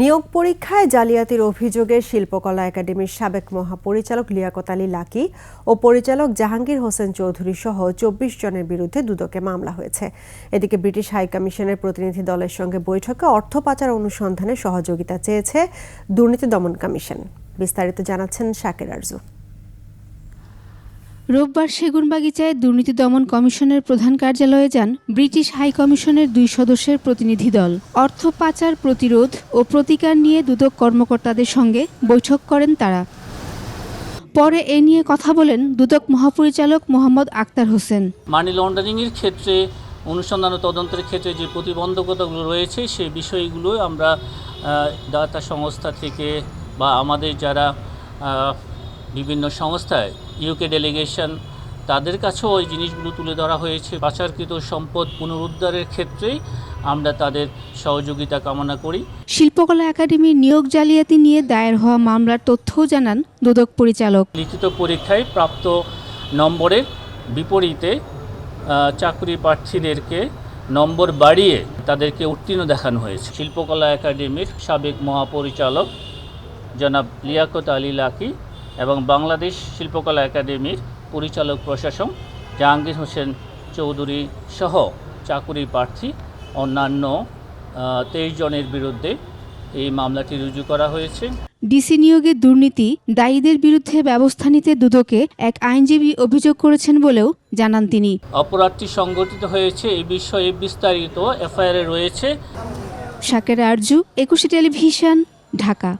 নিয়োগ পরীক্ষায় জালিয়াতির অভিযোগে শিল্পকলা একাডেমির সাবেক মহাপরিচালক লিয়াকত আলী লাকি ও পরিচালক জাহাঙ্গীর হোসেন চৌধুরী সহ চব্বিশ জনের বিরুদ্ধে দুদকে মামলা হয়েছে। এদিকে ব্রিটিশ হাইকমিশনের প্রতিনিধি দলের সঙ্গে বৈঠকে অর্থ পাচার অনুসন্ধানে সহযোগিতা চেয়েছে দুর্নীতি দমন কমিশন। বিস্তারিত জানাচ্ছেন শাকের আরজু। রোববার সেগুনবাগিচায় দুর্নীতি দমন কমিশনের প্রধান কার্যালয়ে যান ব্রিটিশ হাই কমিশনের দুই সদস্যের প্রতিনিধি দল। অর্থ পাচার প্রতিরোধ ও প্রতিকার নিয়ে দুদক কর্মকর্তাদের সঙ্গে বৈঠক করেন তারা। পরে এ নিয়ে কথা বলেন দুদক মহাপরিচালক মোহাম্মদ আক্তার হোসেন। মানি লন্ডারিংয়ের ক্ষেত্রে, অনুসন্ধান ও তদন্তের ক্ষেত্রে যে প্রতিবন্ধকতাগুলো রয়েছে সেই বিষয়গুলো আমরা দাতা সংস্থা থেকে বা আমাদের যারা বিভিন্ন সংস্থায় ইউকে ডেলিগেশন তাদের কাছেও ওই জিনিসগুলো তুলে ধরা হয়েছে। পাচারকৃত সম্পদ পুনরুদ্ধারের ক্ষেত্রেই আমরা তাদের সহযোগিতা কামনা করি। শিল্পকলা একাডেমির নিয়োগ জালিয়াতি নিয়ে দায়ের হওয়া মামলার তথ্যও জানান দুদক পরিচালক। লিখিত পরীক্ষায় প্রাপ্ত নম্বরের বিপরীতে চাকরি প্রার্থীদেরকে নম্বর বাড়িয়ে তাদেরকে উত্তীর্ণ দেখানো হয়েছে। শিল্পকলা একাডেমির সাবেক মহাপরিচালক জনাব লিয়াকত আলী লাকি এবং বাংলাদেশ শিল্পকলা একাডেমির পরিচালক প্রশাসক জাহাঙ্গীর হোসেন চৌধুরী সহ চাকুরি প্রার্থী অন্যান্য তেইশ জনের বিরুদ্ধে এই মামলাটি রুজু করা হয়েছে। ডিসি নিয়োগে দুর্নীতি দায়ীদের বিরুদ্ধে ব্যবস্থা নিতে দুদকে এক আইনজীবী অভিযোগ করেছেন বলেও জানান তিনি। অপরাধটি সংঘটিত হয়েছে এই বিষয়ে বিস্তারিত এফআইআর রয়েছে। শাকের আরজু একুশে টেলিভিশন ঢাকা।